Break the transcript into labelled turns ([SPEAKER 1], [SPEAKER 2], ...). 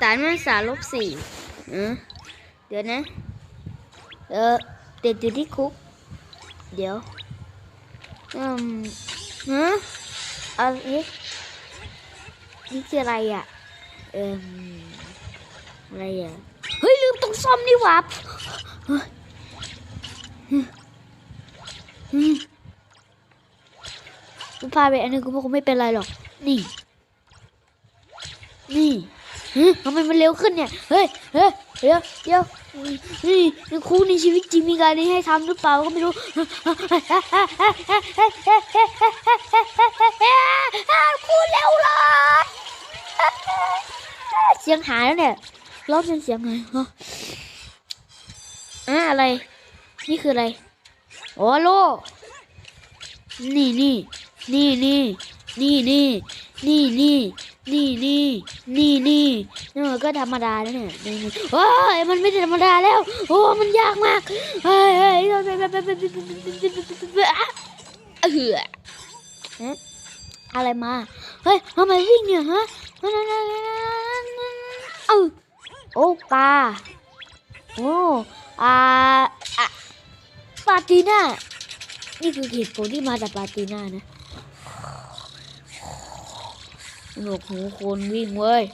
[SPEAKER 1] ฐานมันสามลบสี่เออเดี๋ยวนะ เออติดอยู่ที่คุก เดี๋ยวอืมฮะอะไรนี่คืออะไรอะ เอ่มอะไรอะ เฮ้ย ลืมต้องซ่อมนี่หว่าเฮ้ยอืมกูพาไปอันนึงกูคงไม่เป็นไรหรอก นี่ นี่ ทำไมมันเร็วขึ้นเนี่ย เฮ้ย เฮ้ย เดี๋ยวเดี๋ยวนี่ในครูในชีวิตจริงมีการนี้ให้ทำหรือเปล่าก็ไม่รู้ครูเร็วเลยเสียงหายแล้วเนี่ยร้องเป็นเสียงไงฮะอะอะไร นี่คืออะไร โอ้โล นี่นี่นี่นี่ นี่นี่นี่นี่นี่นี่นี่นี่นี่มันก็ธรรมดาแล้วเนี่ยโอ้ยมันไม่ธรรมดาแล้ว โอ้มันยากมากเฮ้ยเฮ้ยเหือเอ๊ะอะไรมา เฮ้ยทำไมวิ่งเนี่ยฮะเออโอ้ปลาโอ้อาปาตีน่านี่คือเหตุผลที่มาจากปาตีน่านะ หนวกหูคนวิ่งเว้ย